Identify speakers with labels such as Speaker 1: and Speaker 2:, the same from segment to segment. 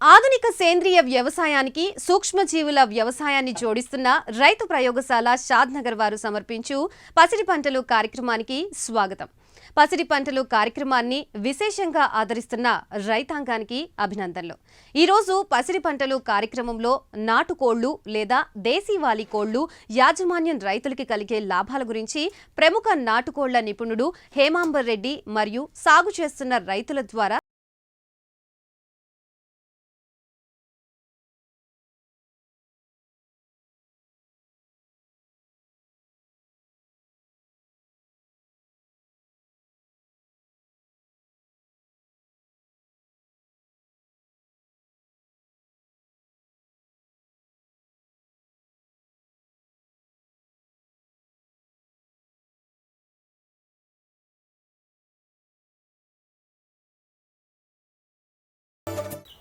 Speaker 1: ఆధునిక సేంద్రియ వ్యవసాయానికి సూక్ష్మజీవుల వ్యవసాయాన్ని జోడిస్తున్న రైతు ప్రయోగశాల షాద్నగర్ వారు సమర్పించు పసిడి పంటలు కార్యక్రమానికి స్వాగతం. పసిడి పంటలు కార్యక్రమాన్ని విశేషంగా ఆదరిస్తున్న రైతాంగానికి అభినందనలు. ఈరోజు పసిడి పంటలు కార్యక్రమంలో నాటుకోళ్ళు లేదా దేశీవాలి కోళ్ళు యాజమాన్యం రైతులకి కలిగే లాభాల గురించి ప్రముఖ నాటుకోళ్ళ నిపుణుడు హేమాంబర్ రెడ్డి మరియు సాగు చేస్తున్న రైతుల ద్వారా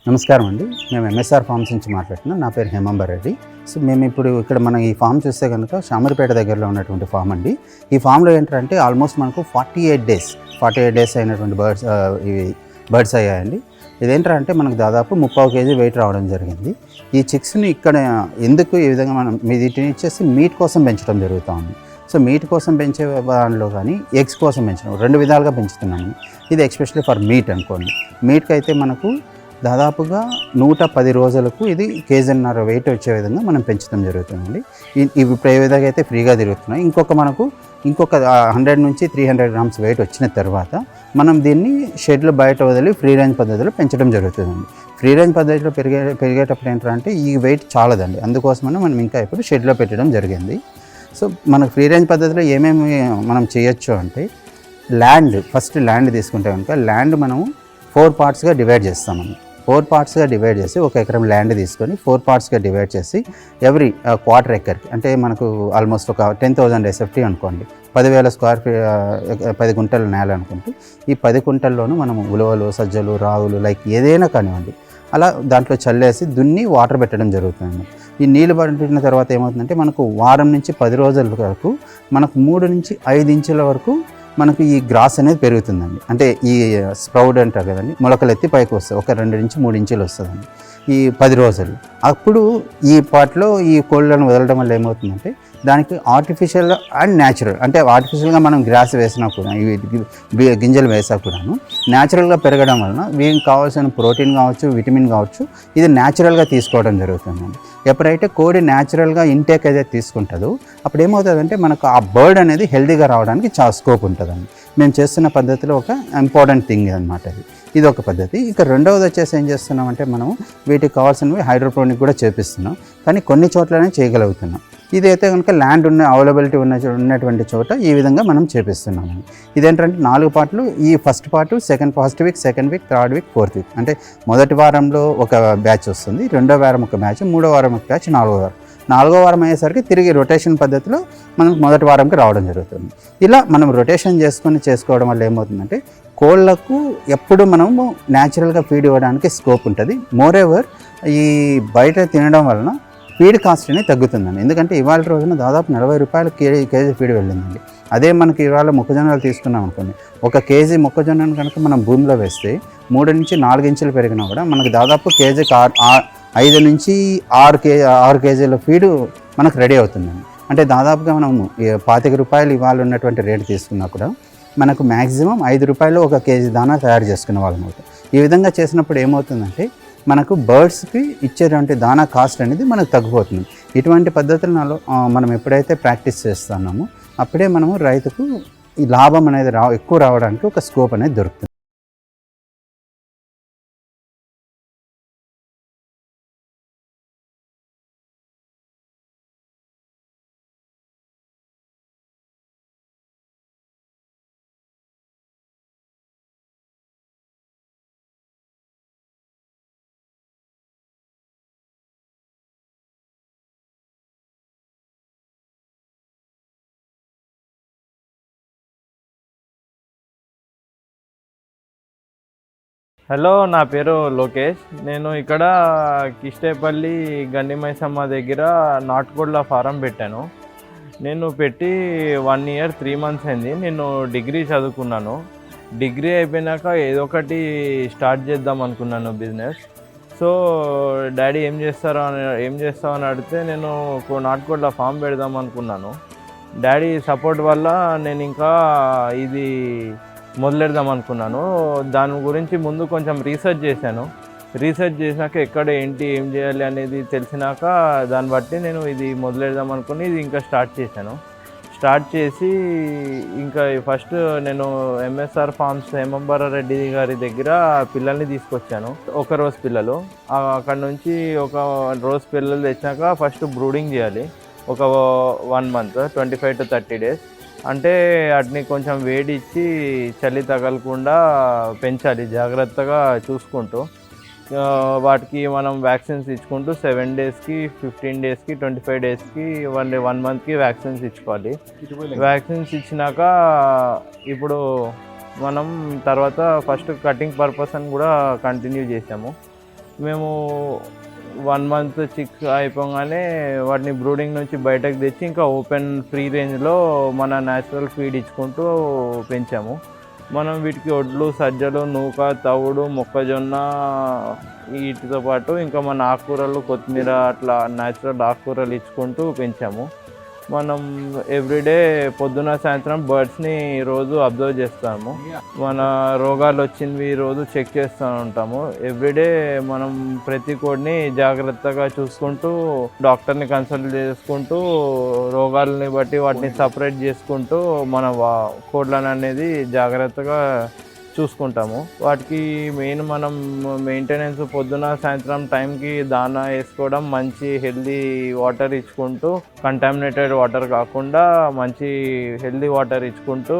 Speaker 2: నమస్కారం అండి. మేము ఎంఎస్ఆర్ ఫార్మ్స్ నుంచి మాట్లాడుతున్నాం. నా పేరు హేమంబర్ రెడ్డి. సో మేము ఇప్పుడు ఇక్కడ మనం ఈ ఫామ్ చూస్తే కనుక శామరిపేట దగ్గరలో ఉన్నటువంటి ఫామ్ అండి. ఈ ఫామ్లో ఏంటంటే ఆల్మోస్ట్ మనకు forty eight days forty eight days అయినటువంటి బర్డ్స్ ఇవి బర్డ్స్ అయ్యాయండి. ఇదేంటంటే మనకు దాదాపు ముప్పై కేజీ వెయిట్ రావడం జరిగింది. ఈ చిక్స్ని ఇక్కడ ఎందుకు ఈ విధంగా మనం వీటిని ఇచ్చేసి మీట్ కోసం పెంచడం జరుగుతూ ఉంది. సో మీట్ కోసం పెంచే దానిలో కానీ ఎగ్స్ కోసం పెంచడం రెండు విధాలుగా పెంచుతున్నాము. ఇది ఎక్స్పెషల్లీ ఫర్ మీట్ అనుకోండి. మీట్కి అయితే మనకు దాదాపుగా నూట పది రోజులకు ఇది కేజీన్నర వెయిట్ వచ్చే విధంగా మనం పెంచడం జరుగుతుందండి. ఇవి ఇప్పుడు ఏ విధంగా అయితే ఫ్రీగా తిరుగుతున్నాయి ఇంకొక మనకు ఇంకొక హండ్రెడ్ నుంచి త్రీ హండ్రెడ్ గ్రామ్స్ వెయిట్ వచ్చిన తర్వాత మనం దీన్ని షెడ్లో బయట వదిలి ఫ్రీ రేంజ్ పద్ధతిలో పెంచడం జరుగుతుందండి. ఫ్రీ రేంజ్ పద్ధతిలో పెరిగే పెరిగేటప్పుడు ఏంటంటే ఈ వెయిట్ చాలదండి. అందుకోసమని మనం ఇంకా ఇప్పుడు షెడ్లో పెట్టడం జరిగింది. సో మనకు ఫ్రీ రేంజ్ పద్ధతిలో ఏమేమి మనం చేయొచ్చు అంటే ల్యాండ్ ఫస్ట్ ల్యాండ్ తీసుకుంటే కనుక ల్యాండ్ మనము ఫోర్ పార్ట్స్గా డివైడ్ చేస్తామని ఫోర్ పార్ట్స్గా డివైడ్ చేసి ఒక ఎకరం ల్యాండ్ తీసుకొని ఫోర్ పార్ట్స్గా డివైడ్ చేసి ఎవ్రీ క్వార్టర్ ఎకర్కి అంటే మనకు ఆల్మోస్ట్ ఒక టెన్ థౌజండ్ ఎస్ఎఫ్టీ అనుకోండి. పదివేల స్క్వేర్ ఫీ పది గుంటల నేల అనుకుంటే ఈ పది గుంటల్లోనూ మనం ఉలవలు సజ్జలు రాగులు లైక్ ఏదైనా కానివ్వండి అలా దాంట్లో చల్లేసి దున్ని వాటర్ పెట్టడం జరుగుతుంది ఈ నీళ్ళు పడిన తర్వాత ఏమవుతుందంటే మనకు వారం నుంచి పది రోజుల వరకు మనకు మూడు నుంచి ఐదు ఇంచుల వరకు మనకు ఈ గ్రాస్ అనేది పెరుగుతుందండి. అంటే ఈ స్ప్రౌడ్ అంటారు కదండి మొలకలు ఎత్తి పైకి వస్తాయి. ఒక రెండు నుంచి మూడు ఇంచులు వస్తుందండి. ఈ పది రోజులు. అప్పుడు ఈ పాటలో ఈ కోళ్ళను వదలడం వల్ల ఏమవుతుందంటే దానికి ఆర్టిఫిషియల్ అండ్ న్యాచురల్ అంటే ఆర్టిఫిషియల్గా మనం గ్రాస్ వేసినా కూడా ఇవి గింజలు వేసా కూడాను న్యాచురల్గా పెరగడం వలన వీటికి కావాల్సిన ప్రోటీన్ కావచ్చు విటమిన్ కావచ్చు ఇది న్యాచురల్గా తీసుకోవడం జరుగుతుందండి ఎప్పుడైతే కోడి న్యాచురల్గా ఇంటేక్ అయితే తీసుకుంటుందో అప్పుడు ఏమవుతుందంటే మనకు ఆ బర్డ్ అనేది హెల్దీగా రావడానికి చాలా స్కోప్ ఉంటుందండి. మేము చేస్తున్న పద్ధతిలో ఒక ఇంపార్టెంట్ థింగ్ అనమాట ఇది. ఇది ఒక పద్ధతి. ఇక రెండవది వచ్చేసి ఏం చేస్తున్నామంటే మనం వీటికి కావాల్సినవి హైడ్రోపోనిక్ కూడా చేపిస్తున్నాం. కానీ కొన్ని చోట్లనే చేయగలుగుతున్నాం. ఇదైతే కనుక ల్యాండ్ ఉన్న అవైలబిలిటీ ఉన్న ఉన్నటువంటి చోట ఈ విధంగా మనం చేపిస్తున్నాము. ఇదేంటంటే నాలుగు పార్ట్లు ఈ first part second first week second week third week fourth week. అంటే మొదటి వారంలో ఒక బ్యాచ్ వస్తుంది రెండో వారం ఒక బ్యాచ్ మూడో వారం ఒక బ్యాచ్ నాలుగో వారం. నాలుగో వారం అయ్యేసరికి తిరిగి రొటేషన్ పద్ధతిలో మనం మొదటి వారంకి రావడం జరుగుతుంది. ఇలా మనం రొటేషన్ చేసుకొని చేసుకోవడం వల్ల ఏమవుతుందంటే కోళ్ళకు ఎప్పుడు మనము న్యాచురల్గా ఫీడ్ ఇవ్వడానికి స్కోప్ ఉంటుంది. మోరేవర్ ఈ బయట తినడం వలన ఫీడ్ కాస్ట్ అనేది తగ్గుతుందండి. ఎందుకంటే ఇవాళ రోజున దాదాపు నలభై రూపాయలు కేజీ కేజీ ఫీడ్ వెళ్ళిందండి. అదే మనకి ఇవాళ మొక్కజొన్నలు తీసుకున్నాం అనుకోండి. ఒక కేజీ మొక్కజొన్నను కనుక మనం భూమిలో వేస్తే మూడు నుంచి నాలుగు ఇంచులు పెరిగినా కూడా మనకు దాదాపు కేజీకి ఆరు ఆ- ఐదు నుంచి ఆరు కే ఆరు కేజీల ఫీడు మనకు రెడీ అవుతుందండి. అంటే దాదాపుగా మనం పాతిక రూపాయలు ఇవాళ ఉన్నటువంటి రేటు తీసుకున్నా కూడా మనకు మ్యాక్సిమం ఐదు రూపాయలు ఒక కేజీ దానా తయారు చేసుకునే వాళ్ళం అవుతాం. ఈ విధంగా చేసినప్పుడు ఏమవుతుందంటే మనకు బర్డ్స్కి ఇచ్చేటువంటి దానా కాస్ట్ అనేది మనకు తగ్గిపోతుంది. ఇటువంటి పద్ధతులను మనం ఎప్పుడైతే ప్రాక్టీస్ చేస్తున్నామో అప్పుడే మనము రైతుకు ఈ లాభం అనేది రా ఎక్కువ రావడానికి ఒక స్కోప్ అనేది దొరుకుతుంది.
Speaker 3: హలో నా పేరు లోకేష్. నేను ఇక్కడ కిష్టేపల్లి గండిమైసమ్మ దగ్గర నాటుకోడ్ల ఫారం పెట్టాను. నేను పెట్టి వన్ ఇయర్ త్రీ మంత్స్ అయింది. నేను డిగ్రీ చదువుకున్నాను. డిగ్రీ అయిపోయినాక ఏదో ఒకటి స్టార్ట్ చేద్దాం అనుకున్నాను బిజినెస్. సో డాడీ ఏం చేస్తారో అని ఏం చేస్తావు అని అడిగితే నేను నాటుకోడ్ల ఫామ్ పెడదాం అనుకున్నాను. డాడీ సపోర్ట్ వల్ల నేను ఇంకా ఇది మొదలెడదాం అనుకున్నాను. దాని గురించి ముందు కొంచెం రీసెర్చ్ చేశాను. రీసెర్చ్ చేసినాక ఎక్కడ ఏంటి ఏం చేయాలి అనేది తెలిసినాక దాన్ని బట్టి నేను ఇది మొదలెడదాం అనుకుని ఇది ఇంకా స్టార్ట్ చేశాను. స్టార్ట్ చేసి ఇంకా ఫస్ట్ నేను ఎంఎస్ఆర్ ఫార్మ్స్ హేమంబర రెడ్డి గారి దగ్గర పిల్లల్ని తీసుకొచ్చాను. ఒక రోజు పిల్లలు. అక్కడ నుంచి ఒక రోజు పిల్లలు తెచ్చినాక ఫస్ట్ బ్రూడింగ్ చేయాలి. ఒక one month twenty five to thirty days అంటే వాటిని కొంచెం వేడి ఇచ్చి చలి తగలకుండా పెంచాలి. జాగ్రత్తగా చూసుకుంటూ. వాటికి మనం వ్యాక్సిన్స్ ఇచ్చుకుంటూ సెవెన్ డేస్కి ఫిఫ్టీన్ డేస్కి ట్వంటీ ఫైవ్ డేస్కి వన్ వన్ మంత్కి వ్యాక్సిన్స్ ఇచ్చుకోవాలి. వ్యాక్సిన్స్ ఇచ్చినాక ఇప్పుడు మనం తర్వాత ఫస్ట్ కటింగ్ పర్పస్ అని కూడా కంటిన్యూ చేసాము మేము వన్ మంత్ చిక్స్ అయిపోగానే వాటిని బ్రూడింగ్ నుంచి బయటకు తెచ్చి ఇంకా ఓపెన్ ఫ్రీ రేంజ్లో మన న్యాచురల్ ఫీడ్ ఇచ్చుకుంటూ పెంచాము. మనం వీటికి ఒడ్లు సజ్జలు నూక తవుడు మొక్కజొన్న వీటితో పాటు ఇంకా మన ఆకుకూరలు కొత్తిమీర అట్లా న్యాచురల్ ఆకుకూరలు ఇచ్చుకుంటూ పెంచాము. మనం ఎవ్రీడే పొద్దున సాయంత్రం బర్డ్స్ని రోజు అబ్జర్వ్ చేస్తాము. మన రోగాలు వచ్చినవి రోజు చెక్ చేస్తూ ఉంటాము. ఎవ్రీడే మనం ప్రతి కోడిని జాగ్రత్తగా చూసుకుంటూ డాక్టర్ని కన్సల్ట్ చేసుకుంటూ రోగాలని బట్టి వాటిని సపరేట్ చేసుకుంటూ మన వా- కోడ్లను అనేది జాగ్రత్తగా చూసుకుంటాము. వాటికి మెయిన్ మనం మెయింటెనెన్స్ పొద్దున సాయంత్రం టైంకి దానా వేసుకోవడం మంచి హెల్దీ వాటర్ ఇచ్చుకుంటూ కంటామినేటెడ్ వాటర్ కాకుండా మంచి హెల్దీ వాటర్ ఇచ్చుకుంటూ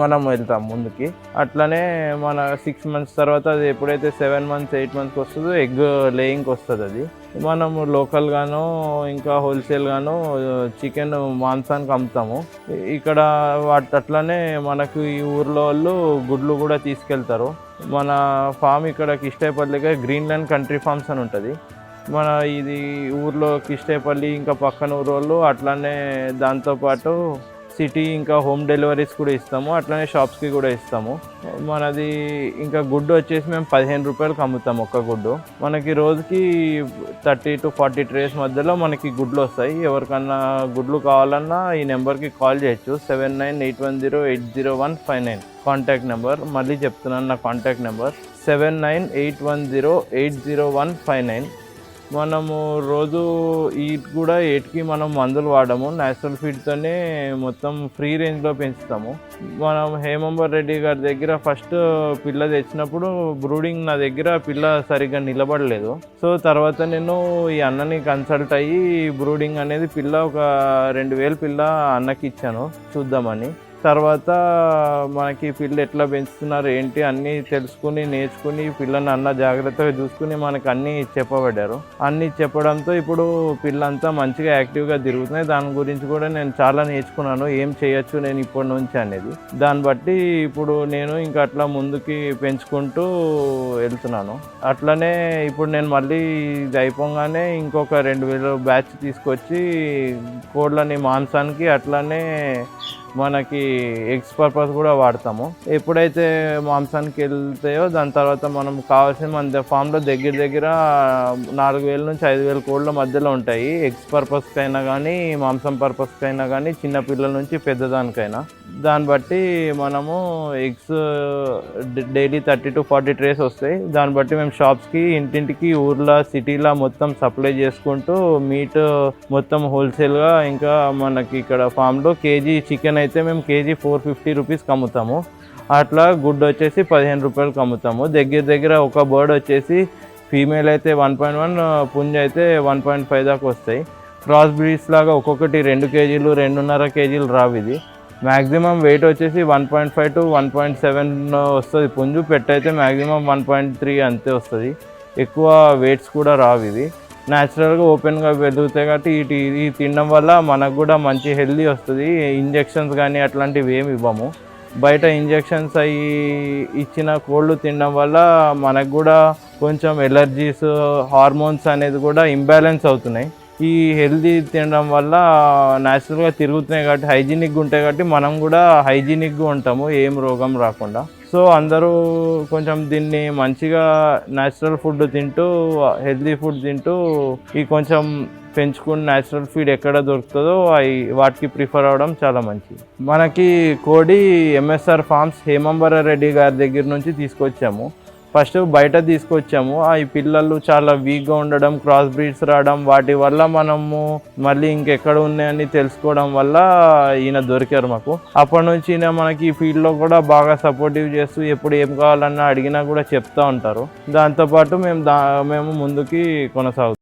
Speaker 3: మనం వెళ్తాం ముందుకి. అట్లనే మన సిక్స్ మంత్స్ తర్వాత అది ఎప్పుడైతే సెవెన్ మంత్స్ ఎయిట్ మంత్స్కి వస్తుందో ఎగ్ లేయింగ్కి వస్తుంది అది. మనము లోకల్గాను ఇంకా హోల్సేల్గాను చికెన్ మాంసానికి అమ్ముతాము. ఇక్కడ వాటి అట్లనే మనకు ఈ ఊర్లో వాళ్ళు గుడ్లు కూడా తీసుకెళ్తారు. మన ఫామ్ ఇక్కడ కిష్టేపల్లిగా గ్రీన్ ల్యాండ్ కంట్రీ ఫార్మ్స్ అని ఉంటుంది. మన ఇది ఊర్లో కిష్టేపల్లి ఇంకా పక్కన ఊరు వాళ్ళు అట్లానే దాంతోపాటు సిటీ ఇంకా హోమ్ డెలివరీస్ కూడా ఇస్తాము. అట్లనే షాప్స్కి కూడా ఇస్తాము. మనది ఇంకా గుడ్డు వచ్చేసి మేము పదిహేను రూపాయలకి అమ్ముతాము ఒక్క గుడ్డు. మనకి రోజుకి థర్టీ టు ఫార్టీ ట్రేస్ మధ్యలో మనకి గుడ్లు వస్తాయి. ఎవరికన్నా గుడ్లు కావాలన్నా ఈ నెంబర్కి కాల్ చేయొచ్చు. Seven nine eight one zero eight zero one five nine. Contact number. మళ్ళీ చెప్తున్నాను నా contact number. Seven nine eight one zero eight zero one five nine. మనము రోజు ఈట్ కూడా ఎయిట్కి మనం మందులు వాడము. న్యాచురల్ ఫీడ్తోనే మొత్తం ఫ్రీ రేంజ్లో పెంచుతాము. మనం హేమంబర్ రెడ్డి గారి దగ్గర ఫస్ట్ పిల్ల తెచ్చినప్పుడు బ్రూడింగ్ నా దగ్గర పిల్ల సరిగ్గా నిలబడలేదు. సో తర్వాత నేను ఈ అన్నని కన్సల్ట్ అయ్యి బ్రూడింగ్ అనేది పిల్ల ఒక రెండు వేలు పిల్ల అన్నకి ఇచ్చాను. చూద్దామని. తర్వాత మనకి పిల్ల ఎట్లా పెంచుతున్నారు ఏంటి అన్నీ తెలుసుకుని నేర్చుకుని పిల్లని అన్న జాగ్రత్తగా చూసుకుని మనకు అన్నీ చెప్పబడ్డారు. అన్నీ చెప్పడంతో ఇప్పుడు పిల్ల అంతా మంచిగా యాక్టివ్గా తిరుగుతున్నాయి. దాని గురించి కూడా నేను చాలా నేర్చుకున్నాను. ఏం చేయొచ్చు నేను ఇప్పటి నుంచి అనేది. దాన్ని బట్టి ఇప్పుడు నేను ఇంకా అట్లా ముందుకి పెంచుకుంటూ వెళ్తున్నాను. అట్లనే ఇప్పుడు నేను మళ్ళీ ఇది అయిపోగానే ఇంకొక రెండు వేల బ్యాచ్ తీసుకొచ్చి కోళ్ళని మాంసానికి అట్లనే మనకి ఎగ్స్ పర్పస్ కూడా వాడతాము. ఎప్పుడైతే మాంసానికి వెళ్తాయో దాని తర్వాత మనం కావాల్సిన మన ఫామ్లో దగ్గర దగ్గర నాలుగు వేల నుంచి ఐదు వేల కోళ్ళ మధ్యలో ఉంటాయి. ఎగ్స్ పర్పస్కి అయినా కానీ మాంసం పర్పస్కి అయినా కానీ చిన్న పిల్లల నుంచి పెద్దదానికైనా. దాన్ని బట్టి మనము eggs daily thirty to forty trays వస్తాయి. దాన్ని బట్టి మేము షాప్స్కి ఇంటింటికి ఊర్లో సిటీలో మొత్తం సప్లై చేసుకుంటూ మీట్ మొత్తం హోల్సేల్గా ఇంకా మనకి ఇక్కడ ఫామ్లో కేజీ చికెన్ అయితే మేము కేజీ ఫోర్ ఫిఫ్టీ రూపీస్కి అమ్ముతాము అట్లా గుడ్ వచ్చేసి పదిహేను రూపాయలకి అమ్ముతాము దగ్గర దగ్గర ఒక బర్డ్ వచ్చేసి ఫీమేల్ అయితే వన్ పాయింట్ వన్ పుంజ్ అయితే వన్ పాయింట్ ఫైవ్ దాకా వస్తాయి. క్రాస్ బ్రీడ్స్ లాగా ఒక్కొక్కటి రెండు కేజీలు రెండున్నర కేజీలు రావు ఇది. మ్యాక్సిమం వెయిట్ వచ్చేసి one point five to one point seven వస్తుంది పుంజు. పెట్టయితే మ్యాక్సిమం వన్ పాయింట్ త్రీ అంతే వస్తుంది. ఎక్కువ వెయిట్స్ కూడా రావు ఇది న్యాచురల్గా ఓపెన్గా పెరుగుతాయి కాబట్టి ఇటు ఇది తినడం వల్ల మనకు కూడా మంచి హెల్దీ వస్తుంది. ఇంజెక్షన్స్ కానీ అట్లాంటివి ఏమి ఇవ్వము. బయట ఇంజెక్షన్స్ అవి ఇచ్చిన కోళ్ళు తినడం వల్ల మనకు కూడా కొంచెం ఎలర్జీస్ హార్మోన్స్ అనేది కూడా ఇంబ్యాలెన్స్ అవుతున్నాయి. ఈ హెల్దీ తినడం వల్ల న్యాచురల్గా తిరుగుతున్నాయి కాబట్టి హైజీనిక్గా ఉంటాయి కాబట్టి మనం కూడా హైజీనిక్గా ఉంటాము. ఏం రోగం రాకుండా. సో అందరూ కొంచెం దీన్ని మంచిగా న్యాచురల్ ఫుడ్ తింటూ హెల్తీ ఫుడ్ తింటూ ఈ కొంచెం పెంచుకున్న న్యాచురల్ ఫీడ్ ఎక్కడ దొరుకుతుందో అవి వాటికి ప్రిఫర్ అవ్వడం చాలా మంచిది. మనకి కోడి ఎంఎస్ఆర్ ఫార్మ్స్ హేమంబర రెడ్డి గారి దగ్గర నుంచి తీసుకొచ్చాము. ఫస్ట్ బయట తీసుకొచ్చాము. ఆ ఈ పిల్లలు చాలా వీక్గా ఉండడం క్రాస్ బ్రీడ్స్ రావడం వాటి వల్ల మనము మళ్ళీ ఇంకెక్కడ ఉన్నాయని తెలుసుకోవడం వల్ల ఈయన దొరికారు మాకు. అప్పటి నుంచి ఈయన మనకి ఈ ఫీల్డ్లో కూడా బాగా సపోర్టివ్ చేస్తూ ఎప్పుడు ఏం కావాలన్నా అడిగినా కూడా చెప్తా ఉంటారు. దాంతోపాటు మేము దా మేము ముందుకి కొనసాగుతాం.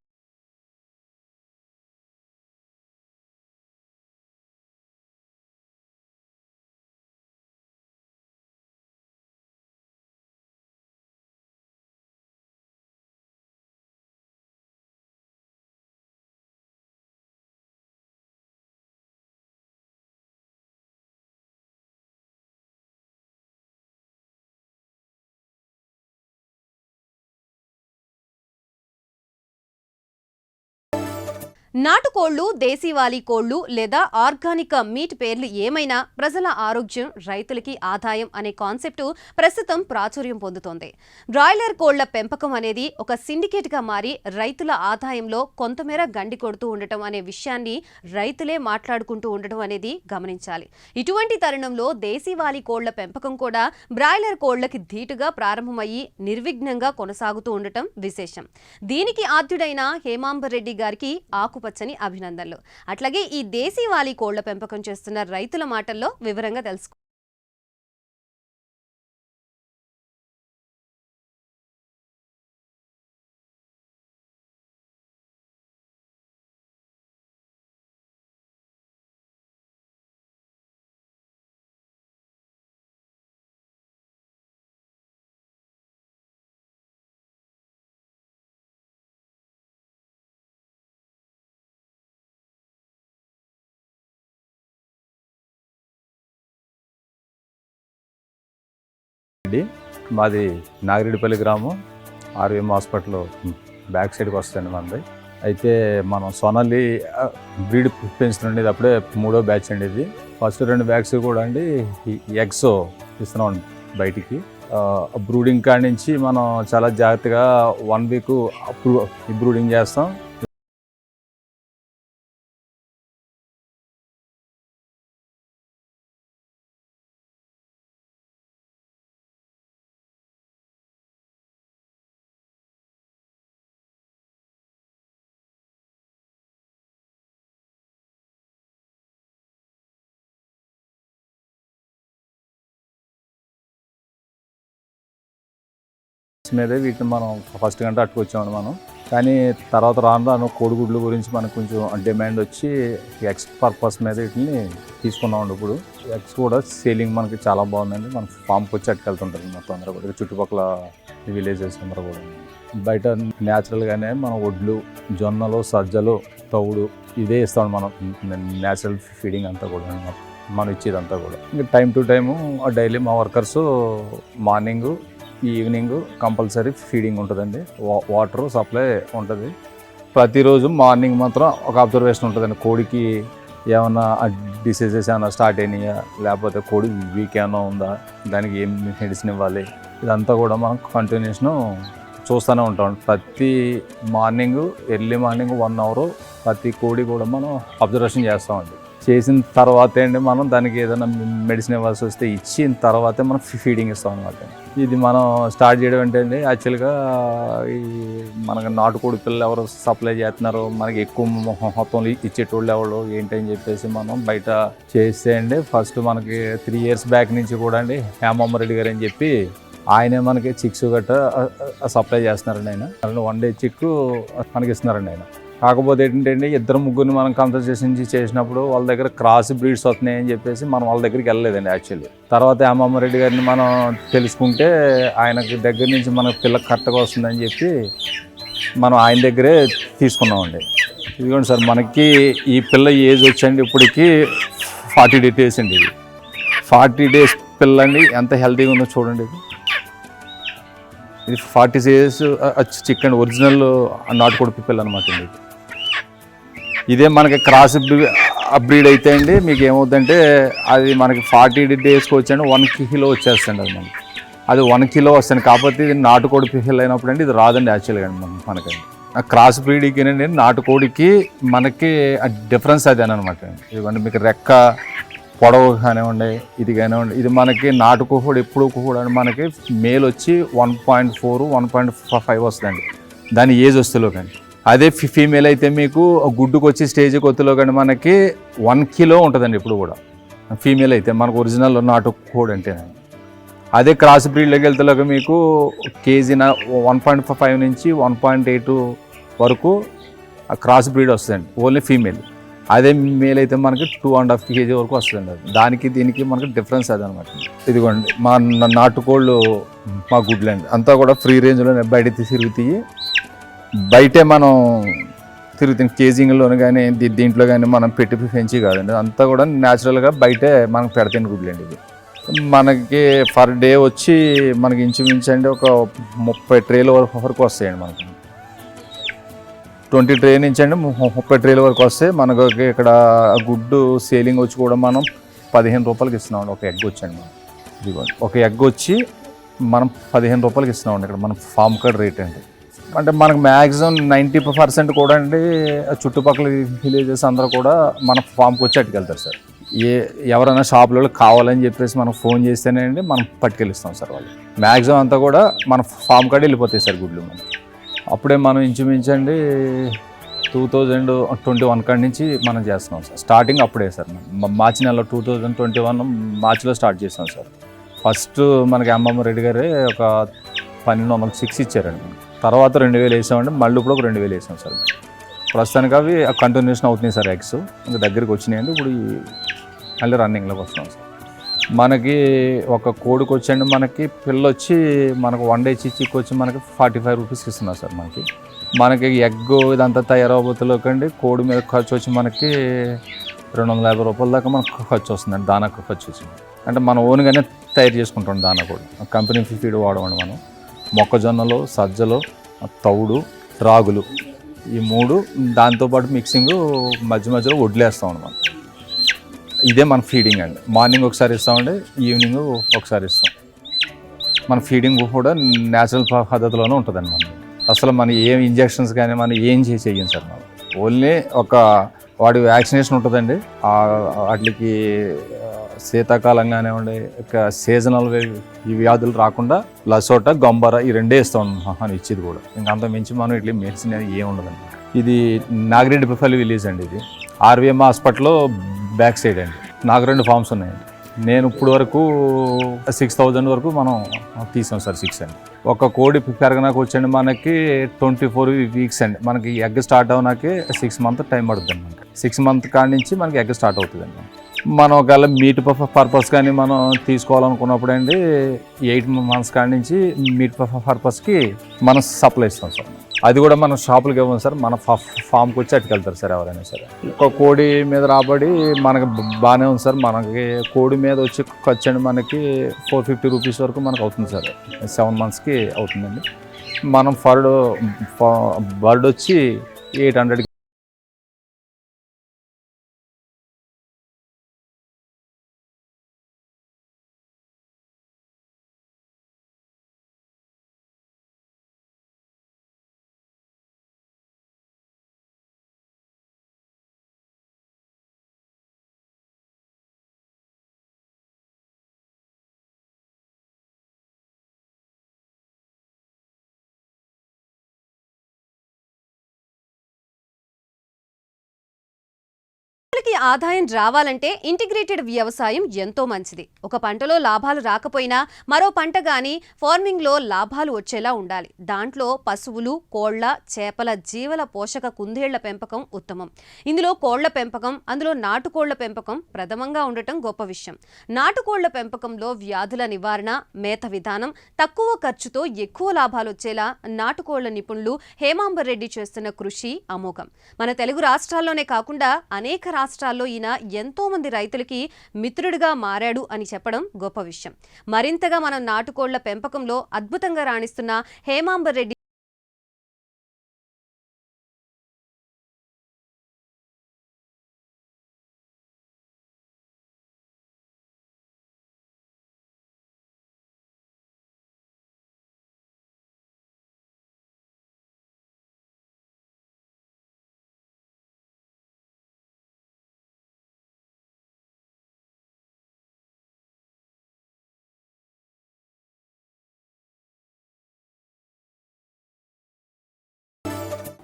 Speaker 1: నాటుకోళ్ళు దేశీవాళీ కోళ్ళు లేదా ఆర్గానిక్ మీట్ పేర్లు ఏమైనా ప్రజల ఆరోగ్యం రైతులకి ఆదాయం అనే కాన్సెప్ట్ ప్రస్తుతం ప్రాచుర్యం పొందుతోంది. బ్రాయిలర్ కోళ్ళ పెంపకం అనేది ఒక సిండికేట్గా మారి రైతుల ఆదాయంలో కొంతమేర గండి కొడుతూ ఉండటం అనే విషయాన్ని రైతులే మాట్లాడుకుంటూ ఉండటం అనేది గమనించాలి. ఇటువంటి తరుణంలో దేశీవాళీ కోళ్ళ పెంపకం కూడా బ్రాయిలర్ కోళ్ళకి ధీటుగా ప్రారంభమయ్యి నిర్విఘ్నంగా కొనసాగుతూ ఉండటం విశేషం. దీనికి ఆద్యుడైన హేమాంబర్ రెడ్డి గారికి ఆకుపచ్చని అభినందనలు. అట్లాగే ఈ దేశీవాలి కోళ్ళ పెంపకం చేస్తున్న రైతుల మాటల్లో వివరంగా తెలుసుకు
Speaker 4: మాది నాగిరెడ్డిపల్లి గ్రామం ఆర్వీఎం హాస్పిటల్ బ్యాక్ సైడ్కి వస్తుంది మనది. అయితే మనం సొనాలి బ్రీడ్ పెంచుతుండేది అప్పుడే మూడో బ్యాచ్ అండి ఇది. ఫస్ట్ రెండు బ్యాగ్స్ కూడా అండి ఎగ్స్ ఇస్తున్నాం బయటికి. బ్రూడింగ్ కాడి నుంచి మనం చాలా జాగ్రత్తగా వన్ వీక్ బ్రూడింగ్ చేస్తాం. మీదే వీటిని మనం ఫస్ట్ గంట అట్టుకొచ్చామండి మనం. కానీ తర్వాత రాను రాను కోడిగుడ్ల గురించి మనకు కొంచెం డిమాండ్ వచ్చి ఎక్స్ పర్పస్ మీద వీటిని తీసుకున్నామండి ఇప్పుడు. ఎగ్స్ కూడా సేలింగ్ మనకి చాలా బాగుందండి. మనం ఫామ్కి వచ్చి అట్టుకెళ్తుంటారు మొత్తం అందరూ కూడా. చుట్టుపక్కల విలేజెస్ అందరూ కూడా. బయట న్యాచురల్గానే మన ఒడ్లు జొన్నలు సజ్జలు తవుడు ఇదే ఇస్తాం మనం. న్యాచురల్ ఫీడింగ్ అంతా కూడా. మనం ఇచ్చేదంతా కూడా. ఇంకా టైం టు టైము డైలీ మా workers morning evening compulsory feeding ఉంటుందండి. వా- వాటర్ సప్లై ఉంటుంది. ప్రతిరోజు మార్నింగ్ మాత్రం ఒక అబ్జర్వేషన్ ఉంటుందండి. కోడికి ఏమైనా డిసీజెస్ ఏమైనా స్టార్ట్ అయినాయా? లేకపోతే కోడి వీక్ ఏమైనా ఉందా? దానికి ఏం మెడిసిన్ ఇవ్వాలి? ఇదంతా కూడా మనం కంటిన్యూషన్ చూస్తూనే ఉంటాం. ప్రతి morning early morning one hour ప్రతి కోడి కూడా మనం అబ్జర్వేషన్ చేస్తామండి. చేసిన తర్వాతే అండి మనం దానికి ఏదైనా మెడిసిన్ ఇవ్వాల్సి వస్తే ఇచ్చిన తర్వాతే మనం ఫీడింగ్ ఇస్తాం అనమాట ఇది మనం స్టార్ట్ చేయడం అంటే అండి యాక్చువల్గా ఈ మనకి నాటుకోడి పిల్లలు ఎవరు సప్లై చేస్తున్నారు మనకి ఎక్కువ మొత్తం ఇచ్చేటోళ్ళు ఎవరు ఏంటని చెప్పేసి మనం బయట చేస్తే అండి ఫస్ట్ మనకి త్రీ ఇయర్స్ బ్యాక్ నుంచి కూడా అండి హేమమ్మ రెడ్డి గారు అని చెప్పి ఆయనే మనకి చిక్స్ గట్ట సప్లై చేస్తున్నారండి ఆయన. వన్ డే చిక్ మనకి ఇస్తున్నారండి ఆయన. కాకపోతే ఏంటంటే ఇద్దరు ముగ్గురిని మనం కన్సల్టేషన్ చేసినప్పుడు వాళ్ళ దగ్గర క్రాస్ బ్రీడ్స్ వస్తున్నాయి అని చెప్పేసి మనం వాళ్ళ దగ్గరికి వెళ్ళలేదండి యాక్చువల్లీ తర్వాత అమ్మమ్మ రెడ్డి గారిని మనం తెలుసుకుంటే ఆయనకి దగ్గర నుంచి మనకు పిల్ల కరెక్ట్గా వస్తుందని చెప్పి మనం ఆయన దగ్గరే తీసుకున్నామండి. ఇదిగోండి సార్ మనకి ఈ పిల్ల ఏజ్ వచ్చండి ఇప్పటికి ఫార్టీ డేస్ అండి ఇది. ఫార్టీ డేస్ పిల్లండి ఎంత హెల్తీగా ఉందో చూడండి. ఇది ఇది ఫార్టీ డేస్ చికెన్ ఒరిజినల్ నాటుకోడి పిల్ల అనమాట అండి. ఇది. ఇదే మనకి క్రాస్ బ్రీడ్ అయితే అండి మీకు ఏమవుతుందంటే అది మనకి ఫార్టీ డేస్కి వచ్చండి వన్ కిలో వచ్చేస్తుంది అది మనకి. అది వన్ కిలో వస్తుంది కాకపోతే ఇది నాటుకోడి పిల్లలు అయినప్పుడు అండి ఇది రాదండి యాక్చువల్గా అండి మనకి మనకండి ఆ క్రాస్ బ్రీడ్కి అండి నాటుకోడికి మనకి డిఫరెన్స్ అది అని అనమాట ఇదిగోండి మీకు రెక్క పొడవు కానివ్వండి ఇది కానివ్వండి ఇది మనకి నాటు కుహుడు ఎప్పుడు కూడా మనకి మేల్ వచ్చి one point four one point five వస్తుందండి. దాని ఏజ్ వస్తులో కానీ. అదే ఫీ- ఫీమేల్ అయితే మీకు గుడ్డుకు వచ్చి స్టేజ్ కొత్తలో కానీ మనకి వన్ కిలో ఉంటుందండి ఇప్పుడు కూడా. ఫీమేల్ అయితే మనకు ఒరిజినల్ నాటు కోడి అంటే అదే క్రాస్ బ్రీడ్లోకి వెళ్తే మీకు కేజీ వన్ పాయింట్ ఫైవ్ నుంచి వన్ పాయింట్ ఎయిట్ వరకు ఆ క్రాస్ బ్రీడ్ వస్తుందండి ఓన్లీ ఫీమేల్ అదే మేల్ అయితే మనకి టూ అండ్ హాఫ్ కేజీ వరకు వస్తుందండి అది. దానికి దీనికి మనకి డిఫరెన్స్ అది అనమాట ఇదిగోండి మా నా- నాటుకోళ్ళు మా గుడ్లండి అంతా కూడా ఫ్రీ రేంజ్లోనే బయట తిరుగుతాయి. బయటే మనం తిరుగుతుంది కేజింగ్లోనే కానీ దీంట్లో కానీ మనం పెట్టి పెంచి కాదండి. అంతా కూడా న్యాచురల్గా బయటే మనకు పెడతాయి గుడ్లండి ఇది. మనకి పర్ డే వచ్చి మనకి ఇంచుమించు అండి ఒక ముప్పై ట్రేల వరకు వరకు వస్తాయండి మనకి. ట్వంటీ ట్రే నుంచి అండి ముప్పై ట్రేల వరకు వస్తే మనకు ఇక్కడ గుడ్డు సేలింగ్ వచ్చి కూడా మనం పదిహేను రూపాయలకి ఇస్తున్నామండి. ఒక ఎగ్ వచ్చండి మనం ఇదిగోండి ఒక ఎగ్ వచ్చి మనం పదిహేను రూపాయలకి ఇస్తున్నామండి ఇక్కడ మన ఫామ్ కార్డ్ రేట్ అండి. అంటే మనకు మ్యాక్సిమం నైంటీ పర్సెంట్ కూడా అండి చుట్టుపక్కల విలేజెస్ అందరూ కూడా మన ఫామ్కి వచ్చి అట్టుకెళ్తారు సార్. ఏ ఎవరైనా షాపులలో కావాలని చెప్పేసి మనం ఫోన్ చేస్తేనే అండి మనం పట్టుకెళ్ళిస్తాం సార్ వాళ్ళు. మ్యాక్సిమం అంతా కూడా మన ఫామ్ కార్డ్ వెళ్ళిపోతాయి సార్ గుడ్లు మనకి అప్పుడే మనం ఇంచుమించండి టూ థౌజండ్ ట్వంటీ వన్ కాడి నుంచి మనం చేస్తున్నాం సార్. స్టార్టింగ్ అప్పుడే సార్. మార్చి నెల టూ థౌజండ్ ట్వంటీ వన్ మార్చిలో స్టార్ట్ చేస్తాం సార్. ఫస్ట్ మనకి అమ్మమ్మ రెడ్డి గారే ఒక పన్నెండు వందల సిక్స్ ఇచ్చారండి. తర్వాత రెండు వేలు వేసామండి మళ్ళీ ఇప్పుడు ఒక రెండు వేలు వేసాం సార్. ప్రస్తుతానికి అవి కంటిన్యూషన్ అవుతున్నాయి సార్ ఎగ్స్ ఇంకా దగ్గరికి వచ్చినాయండి. ఇప్పుడు మళ్ళీ రన్నింగ్లోకి వస్తున్నాం సార్. మనకి ఒక కోడికి వచ్చండి మనకి పిల్ల వచ్చి మనకు వన్ డే చిచ్చికి వచ్చి మనకి ఫార్టీ ఫైవ్ రూపీస్కి ఇస్తున్నారు సార్ మనకి. మనకి ఎగ్ ఇదంతా తయారవబోతులోకండి కోడి మీద ఖర్చు వచ్చి మనకి రెండు వందల యాభై రూపాయల దాకా మనకు ఖర్చు వస్తుందండి దానా ఖర్చు వచ్చింది అంటే మనం ఓన్గానే తయారు చేసుకుంటాం దానా కూడా. కంపెనీ ఫీడ్ వాడమండి మనం. మొక్కజొన్నలు సజ్జలు తౌడు రాగులు ఈ మూడు దాంతోపాటు మిక్సింగ్ మధ్య మధ్యలో వడ్లేస్తాం అనమాట ఇదే మన ఫీడింగ్ అండి. మార్నింగ్ ఒకసారి ఇస్తామండి ఈవినింగ్ ఒకసారి ఇస్తాం. మన ఫీడింగ్ కూడా న్యాచురల్ పద్ధతిలోనే ఉంటుందండి మనం అసలు మనం ఏం ఇంజెక్షన్స్ కానీ మనం ఏం చేసి సార్ మనం. ఓన్లీ ఒక వాడి వ్యాక్సినేషన్ ఉంటుందండి. వాటికి శీతాకాలం కానివ్వండి ఇక సీజనల్ ఈ వ్యాధులు రాకుండా లసోట గొంబర ఈ రెండే ఇస్తాం మనం ఇచ్చేది కూడా. ఇంకా అంత మించి మనం ఇట్లా మెడిసిన్ అనేది ఏం ఉండదండి. ఇది నాగిరెడ్డి పిఫల్ విలేజ్ అండి ఇది. ఆర్వీఎం హాస్పిటల్లో బ్యాక్ సైడ్ అండి. నాకు రెండు ఫామ్స్ ఉన్నాయండి. నేను ఇప్పుడు వరకు సిక్స్ థౌజండ్ వరకు మనం తీసాం సార్ సిక్స్ అండి. ఒక కోడి పెరగనాకు వచ్చండి మనకి ట్వంటీ ఫోర్ వీక్స్ అండి. మనకి ఎగ్ స్టార్ట్ అవనాకే సిక్స్ మంత్ టైం పడుతుంది మనకి. సిక్స్ మంత్ కాడి నుంచి మనకి ఎగ్ స్టార్ట్ అవుతుందండి. మనం ఒకవేళ మీట్ పర్పస్ కానీ మనం తీసుకోవాలనుకున్నప్పుడు అండి ఎయిట్ మంత్స్ కాడి నుంచి మీట్ పర్పస్కి మనం సప్లై ఇస్తాం సార్. అది కూడా మనం షాపులకి ఇవ్వం సార్. మన ఫామ్కి వచ్చి అట్టుకెళ్తారు సార్ ఎవరైనా సరే. ఒక కోడి మీద రాబడి మనకి బాగానే ఉంది సార్. మనకి కోడి మీద వచ్చి ఖర్చు అండి మనకి ఫోర్ ఫిఫ్టీ రూపీస్ వరకు మనకు అవుతుంది సార్. సెవెన్ మంత్స్కి అవుతుందండి. మనం ఫర్డ్ బర్డ్ వచ్చి ఎయిట్ హండ్రెడ్
Speaker 1: రైతులకి ఆదాయం రావాలంటే ఇంటిగ్రేటెడ్ వ్యవసాయం ఎంతో మంచిది. ఒక పంటలో లాభాలు రాకపోయినా మరో పంట గాని ఫార్మింగ్లో లాభాలు వచ్చేలా ఉండాలి. దాంట్లో పశువులు కోళ్ళ చేపల జీవల పోషక కుందేళ్ళ పెంపకం ఉత్తమం. ఇందులో కోళ్ళ పెంపకం అందులో నాటుకోళ్ళ పెంపకం ప్రథమంగా ఉండటం గొప్ప విషయం. నాటుకోళ్ళ పెంపకంలో వ్యాధుల నివారణ మేత విధానం తక్కువ ఖర్చుతో ఎక్కువ లాభాలు వచ్చేలా నాటుకోళ్ళ నిపుణులు హేమాంబర్ రెడ్డి చేస్తున్న కృషి అమోఘం. మన తెలుగు రాష్ట్రాల్లోనే కాకుండా అనేక రాష్ట్రాల్లో ఈయన ఎంతో మంది రైతులకి మిత్రుడిగా మారాడు అని చెప్పడం గొప్ప విషయం. మరింతగా మనం నాటుకోళ్ళ పెంపకంలో అద్భుతంగా రాణిస్తున్న హేమాంబర్ రెడ్డి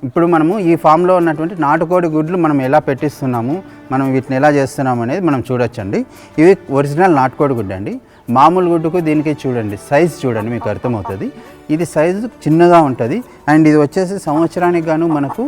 Speaker 2: ఇప్పుడు మనము ఈ ఫామ్లో ఉన్నటువంటి నాటుకోడి గుడ్లు మనం ఎలా పెట్టిస్తున్నాము మనం వీటిని ఎలా చేస్తున్నాము అనేది మనం చూడొచ్చండి. ఇవి ఒరిజినల్ నాటుకోడి గుడ్డు అండి. మామూలు గుడ్డుకు దీనికి చూడండి సైజ్ చూడండి మీకు అర్థమవుతుంది. ఇది సైజు చిన్నగా ఉంటుంది. అండ్ ఇది వచ్చేసి సంవత్సరానికి గాను మనకు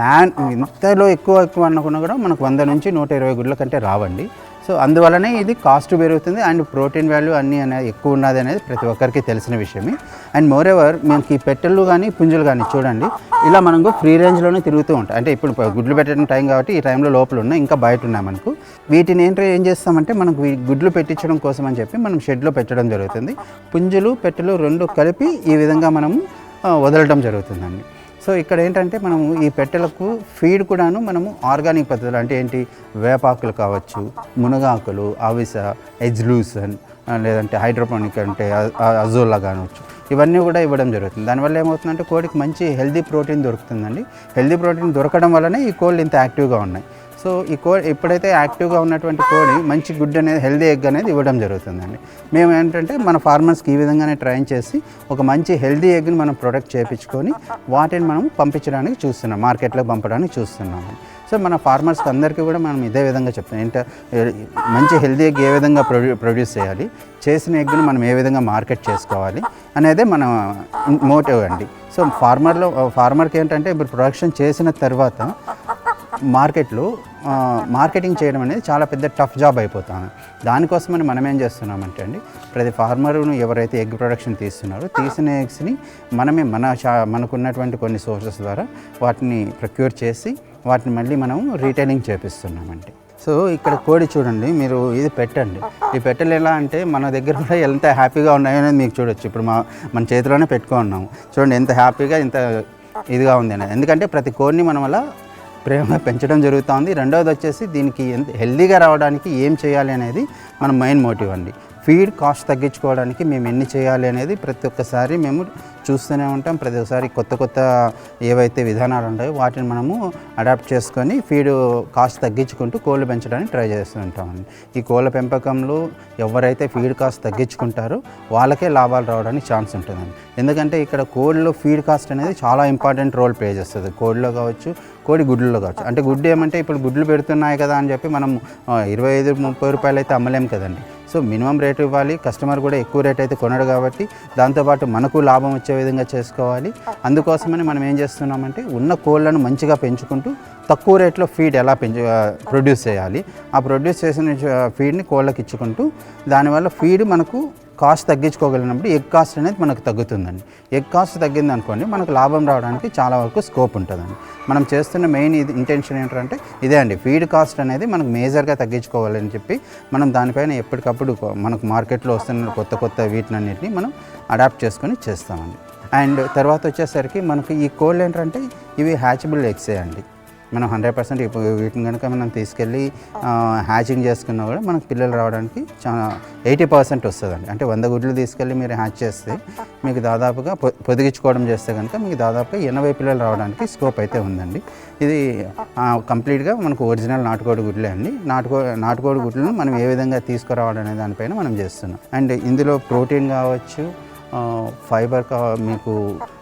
Speaker 2: మ్యాన్ ఇంతలో ఎక్కువ ఎక్కువ అనుకున్నా కూడా మనకు వంద నుంచి నూట ఇరవై గుడ్ల కంటే రావండి. సో అందువలనే ఇది కాస్ట్ పెరుగుతుంది అండ్ ప్రోటీన్ వాల్యూ అన్నీ అనేది ఎక్కువ ఉన్నది అనేది ప్రతి ఒక్కరికి తెలిసిన విషయమే. అండ్ మోర్ ఎవర్ మనకి పెట్టెలు కానీ పుంజులు కానీ చూడండి. ఇలా మనకు ఫ్రీ రేంజ్లోనే తిరుగుతూ ఉంటాయి. అంటే ఇప్పుడు గుడ్లు పెట్టడం టైం కాబట్టి ఈ టైంలో లోపల ఉన్నాయి ఇంకా బయట ఉన్నాయి మనకు. వీటిని ఏంటో ఏం చేస్తామంటే మనకు గుడ్లు పెట్టించడం కోసం అని చెప్పి మనం షెడ్లో పెట్టడం జరుగుతుంది. పుంజులు పెట్టెలు రెండు కలిపి ఈ విధంగా మనం వదలటం వదలడం జరుగుతుందండి. సో ఇక్కడ ఏంటంటే మనము ఈ పెట్టెలకు ఫీడ్ కూడాను మనము ఆర్గానిక్ పద్ధతులు అంటే ఏంటి? వేపాకులు కావచ్చు మునగాకులు అవిస ఎజ్లూసన్ లేదంటే హైడ్రోపోనిక్ అంటే అజోలా కావచ్చు ఇవన్నీ కూడా ఇవ్వడం జరుగుతుంది. దానివల్ల ఏమవుతుందంటే కోడికి మంచి హెల్దీ ప్రోటీన్ దొరుకుతుందండి. హెల్దీ ప్రోటీన్ దొరకడం వల్లనే ఈ కోళ్ళు ఇంత యాక్టివ్గా ఉన్నాయి. సో ఈ కోడి ఎప్పుడైతే యాక్టివ్గా ఉన్నటువంటి కోడి మంచి గుడ్ అనేది హెల్దీ ఎగ్ అనేది ఇవ్వడం జరుగుతుందండి. మేము ఏంటంటే మన ఫార్మర్స్కి ఈ విధంగానే ట్రైన్ చేసి ఒక మంచి హెల్దీ ఎగ్ని మనం ప్రొడక్ట్ చేయించుకొని వాటిని మనం పంపించడానికి చూస్తున్నాం మార్కెట్లో పంపడానికి చూస్తున్నాము సో మన ఫార్మర్స్కి అందరికీ కూడా మనం ఇదే విధంగా చెప్తాం ఏంటంటే మంచి హెల్దీ ఎగ్ ఏ విధంగా ప్రొడ్యూ ప్రొడ్యూస్ చేయాలి చేసిన ఎగ్ని మనం ఏ విధంగా మార్కెట్ చేసుకోవాలి అనేదే మన మోటివ్ అండి. సో ఫార్మర్లో ఫార్మర్కి ఏంటంటే ఇప్పుడు ప్రొడక్షన్ చేసిన తర్వాత మార్కెట్లో మార్కెటింగ్ చేయడం అనేది చాలా పెద్ద టఫ్ జాబ్ అయిపోతాను. దానికోసమని మనం ఏం చేస్తున్నామంటే అండి ప్రతి ఫార్మర్ను ఎవరైతే ఎగ్ ప్రొడక్షన్ తీస్తున్నారో తీసిన ఎగ్స్ని మనమే మన షా మనకున్నటువంటి కొన్ని సోర్సెస్ ద్వారా వాటిని ప్రొక్యూర్ చేసి వాటిని మళ్ళీ మనం రీటైలింగ్ చేపిస్తున్నామండి. సో ఇక్కడ కోడి చూడండి మీరు ఇది పెట్టండి. ఈ పెట్టెలు ఎలా అంటే మన దగ్గర కూడా ఎంత హ్యాపీగా ఉన్నాయో అనేది మీకు చూడొచ్చు. ఇప్పుడు మా మన చేతిలోనే పెట్టుకున్నాము చూడండి ఎంత హ్యాపీగా ఎంత ఇదిగా ఉంది అనేది. ఎందుకంటే ప్రతి కోడిని మనం అలా ప్రేమ పెంచడం జరుగుతుంది. రెండవది వచ్చేసి దీనికి ఎంత హెల్దీగా రావడానికి ఏం చేయాలి అనేది మన మెయిన్ మోటివ్ అండి. ఫీడ్ కాస్ట్ తగ్గించుకోవడానికి మేము ఎన్ని చేయాలి అనేది ప్రతి ఒక్కసారి మేము చూస్తూనే ఉంటాం. ప్రతి ఒక్కసారి కొత్త కొత్త ఏవైతే విధానాలు ఉంటాయో వాటిని మనము అడాప్ట్ చేసుకొని ఫీడ్ కాస్ట్ తగ్గించుకుంటూ కోళ్ళు పెంచడానికి ట్రై చేస్తూ ఉంటామండి. ఈ కోళ్ళ పెంపకంలో ఎవరైతే ఫీడ్ కాస్ట్ తగ్గించుకుంటారో వాళ్ళకే లాభాలు రావడానికి ఛాన్స్ ఉంటుందండి. ఎందుకంటే ఇక్కడ కోళ్ళలో ఫీడ్ కాస్ట్ అనేది చాలా ఇంపార్టెంట్ రోల్ ప్లే చేస్తుంది. కోడిలో కావచ్చు కోడి గుడ్లలో కావచ్చు. అంటే గుడ్డు ఏమంటే ఇప్పుడు గుడ్లు పెడుతున్నాయి కదా అని చెప్పి మనం ఇరవై ఐదు ముప్పై రూపాయలు అయితే అమ్మలేం కదండి. సో మినిమం రేటు ఇవ్వాలి. కస్టమర్ కూడా ఎక్కువ రేట్ అయితే కొనడు కాబట్టి దాంతోపాటు మనకు లాభం వచ్చే విధంగా చేసుకోవాలి. అందుకోసమని మనం ఏం చేస్తున్నామంటే ఉన్న కోళ్ళను మంచిగా పెంచుకుంటూ తక్కువ రేట్లో ఫీడ్ ఎలా పెంచు ప్రొడ్యూస్ చేయాలి. ఆ ప్రొడ్యూస్ చేసిన ఫీడ్ని కోళ్ళకి ఇచ్చుకుంటూ దానివల్ల ఫీడ్ మనకు కాస్ట్ తగ్గించుకోగలిగినప్పుడు ఎగ్ కాస్ట్ అనేది మనకు తగ్గుతుందండి. ఎగ్ కాస్ట్ తగ్గింది అనుకోండి మనకు లాభం రావడానికి చాలా వరకు స్కోప్ ఉంటుందండి. మనం చేస్తున్న మెయిన్ ఇది ఇంటెన్షన్ ఏంటంటే ఇదే అండి. ఫీడ్ కాస్ట్ అనేది మనకు మేజర్గా తగ్గించుకోవాలని చెప్పి మనం దానిపైన ఎప్పటికప్పుడు మనకు మార్కెట్లో వస్తున్న కొత్త కొత్త వీటినన్నింటినీ మనం అడాప్ట్ చేసుకొని చేస్తామండి. అండ్ తర్వాత వచ్చేసరికి మనకు ఈ కోళ్ళు ఏంటంటే ఇవి హ్యాచబుల్ ఎగ్సే అండి. మనం హండ్రెడ్ పర్సెంట్ ఇప్పుడు వీటిని కనుక మనం తీసుకెళ్ళి హ్యాచింగ్ చేసుకున్నా కూడా మనకు పిల్లలు రావడానికి చాలా ఎయిటీ పర్సెంట్ వస్తుందండి. అంటే వంద గుడ్లు తీసుకెళ్ళి మీరు హ్యాచ్ చేస్తే మీకు దాదాపుగా పొదిగించుకోవడం చేస్తే కనుక మీకు దాదాపుగా ఎనభై పిల్లలు రావడానికి స్కోప్ అయితే ఉందండి. ఇది కంప్లీట్గా మనకు ఒరిజినల్ నాటుకోడి గుడ్లే అండి. నాటుకో నాటుకోడి గుడ్లను మనం ఏ విధంగా తీసుకురావడం అనే దానిపైన మనం చేస్తున్నాం. అండ్ ఇందులో ప్రోటీన్ కావచ్చు ఫైబర్ కా మీకు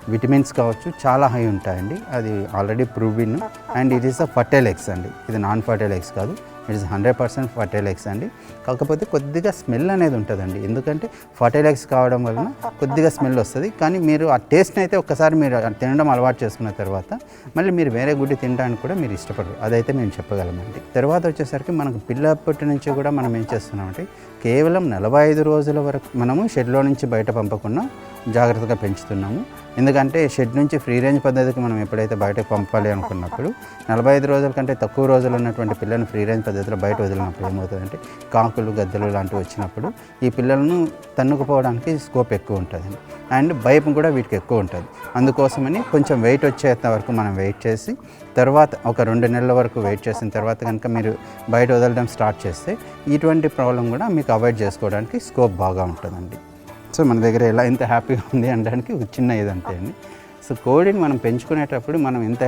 Speaker 2: విటమిన్స్ కావచ్చు చాలా హై ఉంటాయండి. అది already proven and it is a fertile eggs అండి. ఇది నాన్ ఫర్టైల్ ఎగ్స్ కాదు. It's hundred percent fertile eggs అండి. కాకపోతే కొద్దిగా స్మెల్ అనేది ఉంటుందండి. ఎందుకంటే ఫర్టైలెక్స్ కావడం వలన కొద్దిగా స్మెల్ వస్తుంది. కానీ మీరు ఆ టేస్ట్ని అయితే ఒక్కసారి మీరు తినడం అలవాటు చేసుకున్న తర్వాత మళ్ళీ మీరు వేరే గుడ్డి తినడానికి కూడా మీరు ఇష్టపడరు. అదైతే మేము చెప్పగలమండి. తర్వాత వచ్చేసరికి మనకు పిల్లప్పటి నుంచి కూడా మనం ఏం చేస్తున్నామంటే కేవలం నలభై ఐదు రోజుల వరకు మనము షెడ్లో నుంచి బయట పంపకుండా జాగ్రత్తగా పెంచుతున్నాము. ఎందుకంటే షెడ్ నుంచి ఫ్రీ రేంజ్ పద్ధతికి మనం ఎప్పుడైతే బయటకు పంపాలి అనుకున్నప్పుడు నలభై ఐదు రోజుల కంటే తక్కువ రోజులు ఉన్నటువంటి పిల్లలను ఫ్రీ రేంజ్ పద్ధతిలో బయట వదిలినప్పుడు ఏమవుతుందంటే కాకులు గద్దలు లాంటివి వచ్చినప్పుడు ఈ పిల్లలను తన్నుకుపోవడానికి స్కోప్ ఎక్కువ ఉంటుంది. అండ్ భయం కూడా వీటికి ఎక్కువ ఉంటుంది. అందుకోసమని కొంచెం వెయిట్ వచ్చేంత వరకు మనం వెయిట్ చేసి తర్వాత ఒక రెండు నెలల వరకు వెయిట్ చేసిన తర్వాత కనుక మీరు బయట వదలడం స్టార్ట్ చేస్తే ఇటువంటి ప్రాబ్లం కూడా మీకు అవాయిడ్ చేసుకోవడానికి స్కోప్ బాగా ఉంటుందండి. సో మన దగ్గర ఎలా ఎంత హ్యాపీగా ఉంది అనడానికి ఒక చిన్న ఇది అంతే అండి. సో కోడిని మనం పెంచుకునేటప్పుడు మనం ఎంత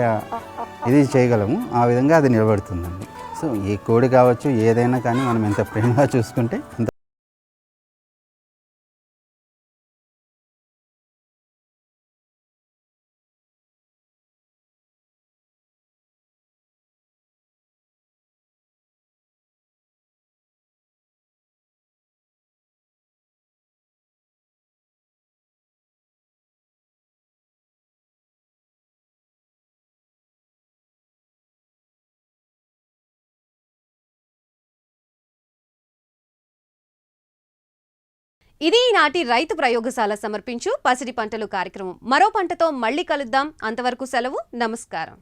Speaker 2: ఇది చేయగలము ఆ విధంగా అది నిలబడుతుందండి. సో ఏ కోడి కావచ్చు ఏదైనా కానీ మనం ఎంత ప్రేమగా చూసుకుంటే అంత
Speaker 1: ఇది ఈనాటి రైతు ప్రయోగశాల సమర్పించు పసిడి పంటలు కార్యక్రమం. మరో పంటతో మళ్ళీ కలుద్దాం. అంతవరకు సెలవు. నమస్కారం.